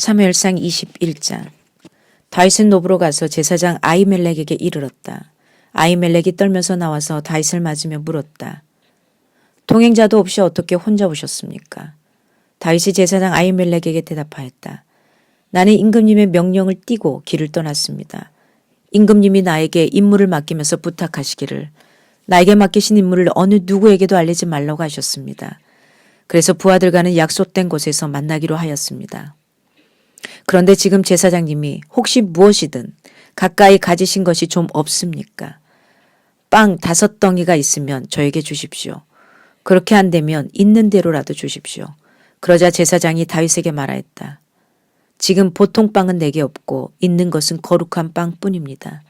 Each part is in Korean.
사무엘상 21장 다윗은 노브로 가서 제사장 아이멜렉에게 이르렀다. 아이멜렉이 떨면서 나와서 다윗을 맞으며 물었다. 동행자도 없이 어떻게 혼자 오셨습니까? 다윗이 제사장 아이멜렉에게 대답하였다. 나는 임금님의 명령을 띠고 길을 떠났습니다. 임금님이 나에게 임무를 맡기면서 부탁하시기를 나에게 맡기신 임무를 어느 누구에게도 알리지 말라고 하셨습니다. 그래서 부하들과는 약속된 곳에서 만나기로 하였습니다. 그런데 지금 제사장님이 혹시 무엇이든 가까이 가지신 것이 좀 없습니까? 빵 다섯 덩이가 있으면 저에게 주십시오. 그렇게 안 되면 있는 대로라도 주십시오. 그러자 제사장이 다윗에게 말하였다. 지금 보통 빵은 내게 없고 있는 것은 거룩한 빵뿐입니다.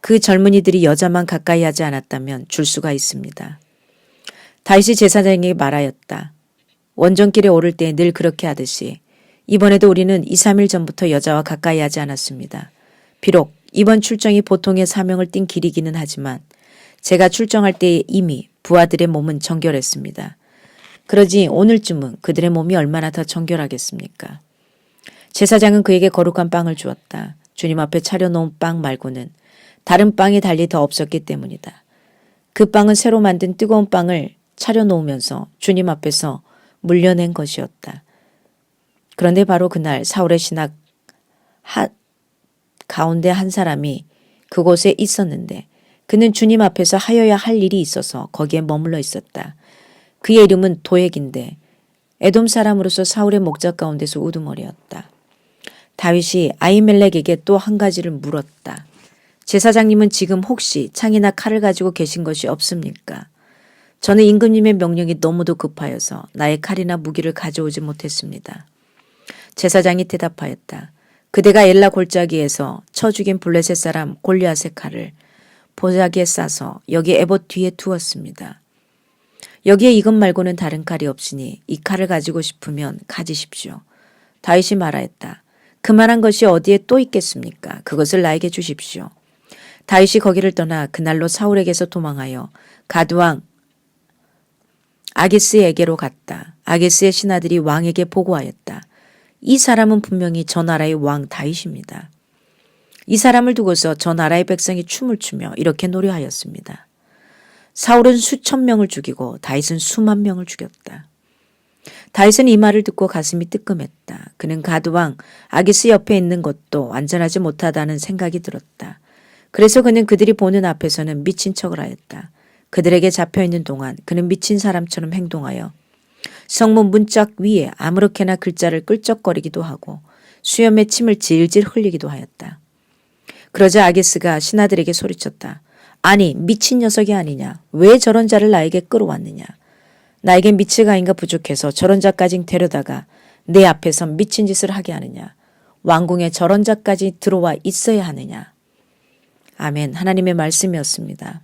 그 젊은이들이 여자만 가까이 하지 않았다면 줄 수가 있습니다. 다윗이 제사장에게 말하였다. 원정길에 오를 때 늘 그렇게 하듯이 이번에도 우리는 2, 3일 전부터 여자와 가까이 하지 않았습니다. 비록 이번 출정이 보통의 사명을 띈 길이기는 하지만 제가 출정할 때에 이미 부하들의 몸은 정결했습니다. 그러지 오늘쯤은 그들의 몸이 얼마나 더 정결하겠습니까? 제사장은 그에게 거룩한 빵을 주었다. 주님 앞에 차려놓은 빵 말고는 다른 빵이 달리 더 없었기 때문이다. 그 빵은 새로 만든 뜨거운 빵을 차려놓으면서 주님 앞에서 물려낸 것이었다. 그런데 바로 그날 사울의 신학 하, 가운데 한 사람이 그곳에 있었는데 그는 주님 앞에서 하여야 할 일이 있어서 거기에 머물러 있었다. 그의 이름은 도액인데 에돔 사람으로서 사울의 목자 가운데서 우두머리였다. 다윗이 아이멜렉에게 또 한 가지를 물었다. 제사장님은 지금 혹시 창이나 칼을 가지고 계신 것이 없습니까? 저는 임금님의 명령이 너무도 급하여서 나의 칼이나 무기를 가져오지 못했습니다. 제사장이 대답하였다. 그대가 엘라 골짜기에서 쳐 죽인 블레셋 사람 골리앗의 칼을 보자기에 싸서 여기 에봇 뒤에 두었습니다. 여기에 이것 말고는 다른 칼이 없으니 이 칼을 가지고 싶으면 가지십시오. 다윗이 말하였다. 그만한 것이 어디에 또 있겠습니까? 그것을 나에게 주십시오. 다윗이 거기를 떠나 그날로 사울에게서 도망하여 가두왕 아게스에게로 갔다. 아게스의 신하들이 왕에게 보고하였다. 이 사람은 분명히 저 나라의 왕 다윗입니다. 이 사람을 두고서 저 나라의 백성이 춤을 추며 이렇게 노래하였습니다. 사울은 수천 명을 죽이고 다윗은 수만 명을 죽였다. 다윗은 이 말을 듣고 가슴이 뜨끔했다. 그는 가두왕 아기스 옆에 있는 것도 완전하지 못하다는 생각이 들었다. 그래서 그는 그들이 보는 앞에서는 미친 척을 하였다. 그들에게 잡혀 있는 동안 그는 미친 사람처럼 행동하여 성문 문짝 위에 아무렇게나 글자를 끌적거리기도 하고 수염에 침을 질질 흘리기도 하였다. 그러자 아게스가 신하들에게 소리쳤다. 아니 미친 녀석이 아니냐. 왜 저런 자를 나에게 끌어왔느냐. 나에겐 미치가 인가 부족해서 저런 자까지 데려다가 내 앞에서 미친 짓을 하게 하느냐. 왕궁에 저런 자까지 들어와 있어야 하느냐. 아멘. 하나님의 말씀이었습니다.